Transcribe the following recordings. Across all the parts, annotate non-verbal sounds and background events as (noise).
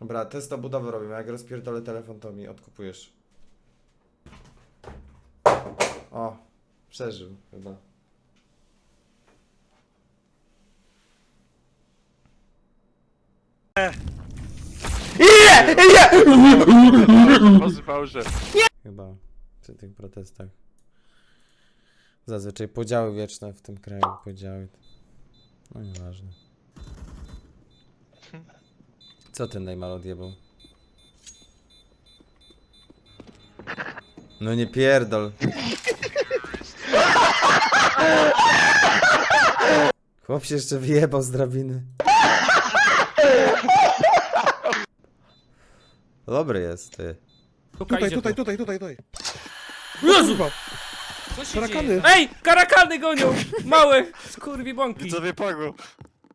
Dobra, test budowy robimy. Jak rozpierdolę telefon, to mi odkupujesz. O, przeżył chyba. Pozwał, że... Chyba przy tych protestach. Zazwyczaj podziały wieczne w tym kraju, podziały. No nieważne. (laughs) Co ten Neymar odjebał? No nie pierdol. Chłop się jeszcze wyjebał z drabiny. Dobry jest, ty. Tutaj, tutaj, tutaj, tutaj, tutaj. Jezu! Kurwa, Co się Karakany. dzieje? Ej! Karakany gonią! Małe! Skurwi bąki! Widzowie.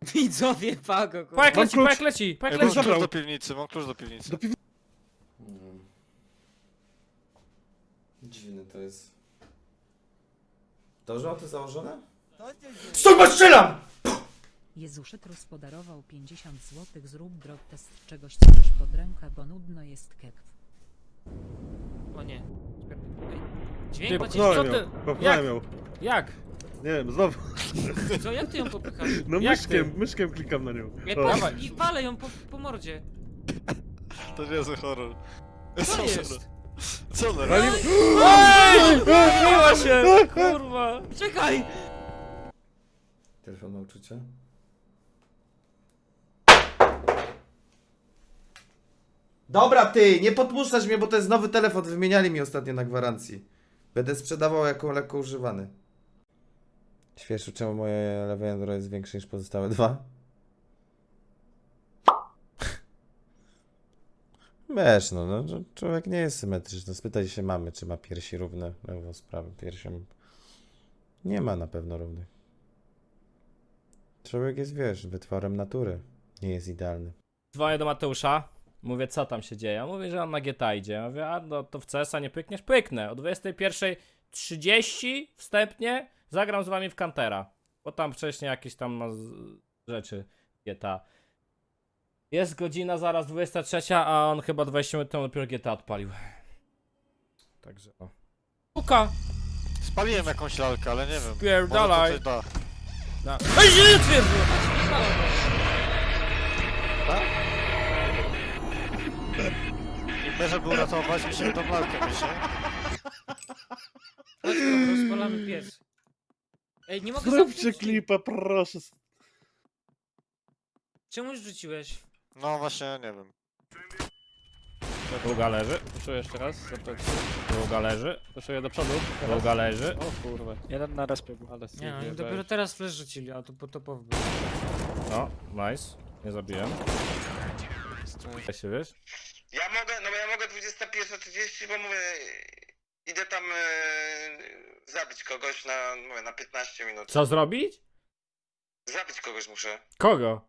(laughs) Widzowie Pago, kurwa. Pajek Mam leci, klucz. pajek leci, pajek Ej, mam leci! klucz do piwnicy, mam klucz do piwnicy. Do piw... Dziwne to jest. Dobrze mam to założone? Stój, bo strzelam! Jezuszek rozpodarował 50 zł. Zrób drog test czegoś co masz pod rękę, bo nudno jest kek. O nie. Ej, Dźwięk macie... co Popchnąłem ty? ją, popchnąłem Jak? ją. Jak? Nie wiem, znowu. Co, jak ty ją popychasz? No Jak myszkiem, myszkiem klikam na nią. Ja O. patrzę i walę ją po, po mordzie. To nie jest horror. Co jest? Co on robi? Wali- Ej! Się! Kurwa! Czekaj! Telefon ma uczucie? Dobra ty, nie podpuszczać mnie, bo to jest nowy telefon, wymieniali mi ostatnio na gwarancji. Będę sprzedawał jako lekko używany. Świeżu, czemu moje lewe jądro jest większe niż pozostałe dwa? Wiesz, no, no, człowiek nie jest symetryczny. Spytaj się mamy, czy ma piersi równe. Lewą sprawę piersią. Nie ma na pewno równych. Człowiek jest, wiesz, wytworem natury. Nie jest idealny. Dzwonię do Mateusza. Mówię, co tam się dzieje? Mówi, że on na GTA idzie. Mówię, a no to w CS-a nie pykniesz? Pyknę. O 21.30 wstępnie zagram z wami w Kantera. Bo tam wcześniej jakieś tam ma z- rzeczy GTA. Jest godzina zaraz 23, a on chyba 20 minut temu dopiero GTA odpalił. Także o. Puka! Spaliłem jakąś lalkę, ale nie wiem. Może Spierdalaj. to coś da. Na... Ej, źle twierdzę! I żeby uratować mi się tą lalkę, wiesz? Chodź, go, rozpalamy pies. Ej, nie mogę Zróbcie zamknąć. klipa, proszę. Czemu już rzuciłeś? No właśnie, nie wiem. Długa leży. Puszuję jeszcze raz. Długa leży. Puszuję do przodu. Długa leży. O kurwa. Jeden na respie był, ale Nie, oni dopiero teraz flash rzucili, a to po topowy był. No, nice. Nie zabiłem. Jak się wiesz? Ja mogę, no bo ja mogę 21.30, bo mówię, idę tam e, zabić kogoś na, mówię, na 15 minut. Co zrobić? Zabić kogoś muszę. Kogo?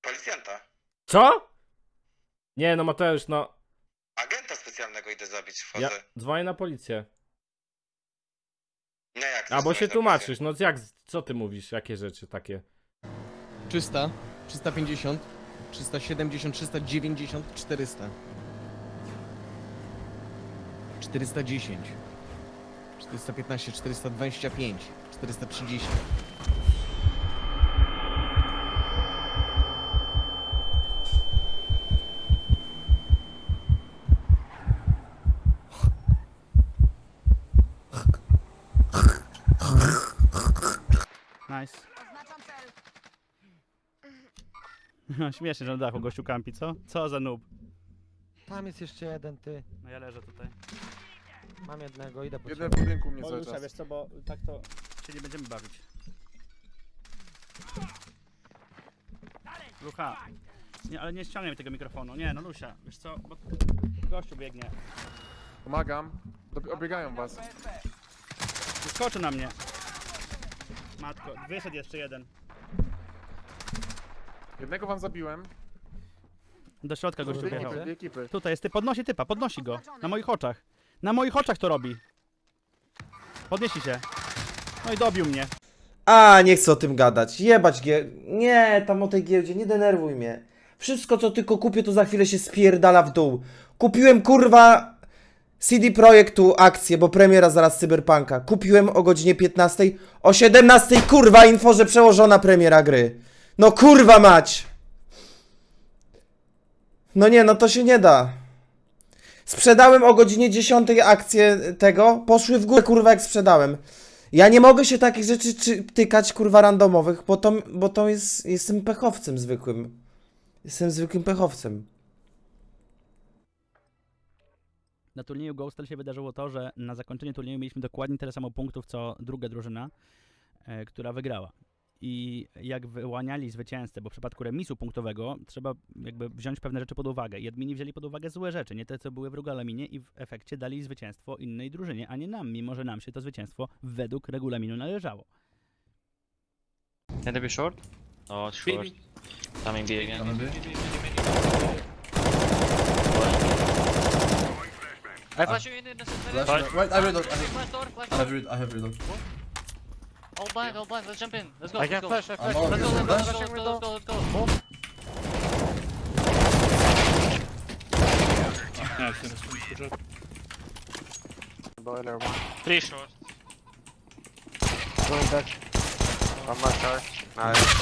Policjanta. Co? Nie, no Mateusz, no. Agenta specjalnego idę zabić, wchodzę. Ja dzwonię na policję. No jak? A bo to się tłumaczysz, no jak, co ty mówisz, jakie rzeczy takie? 300, 350, 370, 390, 400. 410. 415, 425, 430. Nice. No, śmiesznie, że na dachu gościu kampi, co? Co za noob? Tam jest jeszcze jeden, ty. No ja leżę tutaj. Mam jednego, idę po Jeden ciebie. w budynku mnie cały czas. wiesz co, bo tak to się nie będziemy bawić. Lucha. Nie, ale nie ściągnij mi tego mikrofonu. Nie, no Lucia, wiesz co, bo gościu biegnie. Pomagam. Dob- Obiegają was. Wyskoczy na mnie. Matko, wyszedł jeszcze jeden. Jednego wam zabiłem. Do środka gościu Dwie wjechał. ekipy, dwie ekipy. Tutaj jest, ty podnosi typa, podnosi go. Na moich oczach. Na moich oczach to robi. Podniesi się. No i dobił mnie. A, nie chcę o tym gadać. Jebać gie... Nie, tam o tej giełdzie, nie denerwuj mnie. Wszystko, co tylko kupię, to za chwilę się spierdala w dół. Kupiłem, kurwa, CD Projektu akcję, bo premiera zaraz Cyberpunka. Kupiłem o godzinie 15. O 17, kurwa, info, że przełożona premiera gry. No kurwa mać! No nie, no to się nie da. Sprzedałem o godzinie 10 akcję tego, poszły w górę, kurwa, jak sprzedałem. Ja nie mogę się takich rzeczy czy, tykać, kurwa, randomowych, bo to, bo to jest, jestem pechowcem zwykłym. Jestem zwykłym pechowcem. Na turnieju Ghostel się wydarzyło to, że na zakończenie turnieju mieliśmy dokładnie tyle samo punktów, co druga drużyna, e, która wygrała. I jak wyłaniali zwycięzcę, bo w przypadku remisu punktowego trzeba jakby wziąć pewne rzeczy pod uwagę. I admini wzięli pod uwagę złe rzeczy, nie te, co były w regulaminie i w efekcie dali zwycięstwo innej drużynie, a nie nam, mimo że nam się to zwycięstwo według regulaminu należało. Can be short? Oh, short. Coming B again. I flash you in the center. Wait, I reload. Flash flash door. read, I have reload. All blind, all blind. Let's jump in. Let's go. I let's can go. flash, I flash. Let's go, let's go, let's go, let's go, let's go, let's go. Boiler one. Three short. Going back. One more short.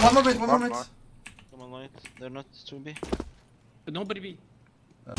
One moment, one moment. Come on, light. They're not 2B. Nobody be. Uh.